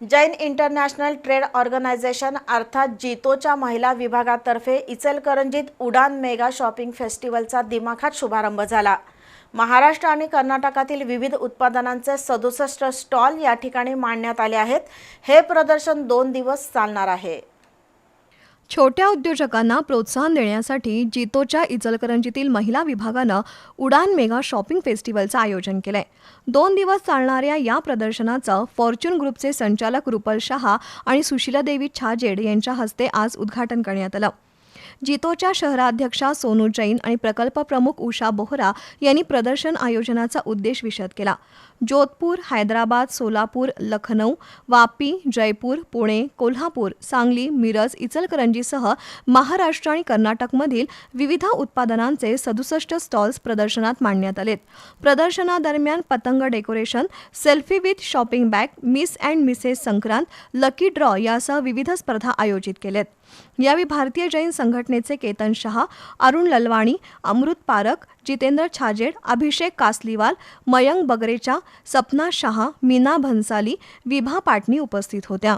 Jain international trade organisation अर्थात जितोच्या महिला विभागातर्फे इचलकरंजीत उडान मेगा शॉपिंग फेस्टिवलचा दिमाखात शुभारंभ झाला. महाराष्ट्र आणि कर्नाटकातील विविध उत्पादनांचे सदुसष्ट स्टॉल या ठिकाणी मांडण्यात आले आहेत. हे प्रदर्शन दोन दिवस चालणार आहे. छोट्या उद्योजकांना प्रोत्साहन देण्यासाठी जितोच्या इचलकरंजीतील महिला विभागानं उडान मेगा शॉपिंग फेस्टिवलचं आयोजन केलंय. दोन दिवस चालणाऱ्या या प्रदर्शनाचं फॉर्च्यून ग्रुपचे संचालक रुपल शहा आणि सुशीलादेवी छाजेड यांच्या हस्ते आज उद्घाटन करण्यात आलं. जितोच्या शहराध्यक्षा सोनू जैन आणि प्रकल्प प्रमुख उषा बोहरा यांनी प्रदर्शन आयोजनाचा उद्देश विशद केला. जोधपूर हैदराबाद सोलापूर लखनौ वापी जयपूर पुणे कोल्हापूर सांगली मिरज इचलकरंजीसह महाराष्ट्र आणि कर्नाटकमधील विविध उत्पादनांचे सदुसष्ट स्टॉल्स प्रदर्शनात मांडण्यात आलेत. प्रदर्शनादरम्यान पतंग decoration selfie with shopping bag miss and Mrs Sankrant lucky draw यासह विविध स्पर्धा आयोजित केल्यात यावेळी भारतीय जैन संघटनेचे केतन शहा अरुण ललवाणी अमृत पारक जितेंद्र छाजेड अभिषेक कासलीवाल मयंक बगरेचा सपना शहा मीना भन्साली विभा पाटणी उपस्थित होत्या.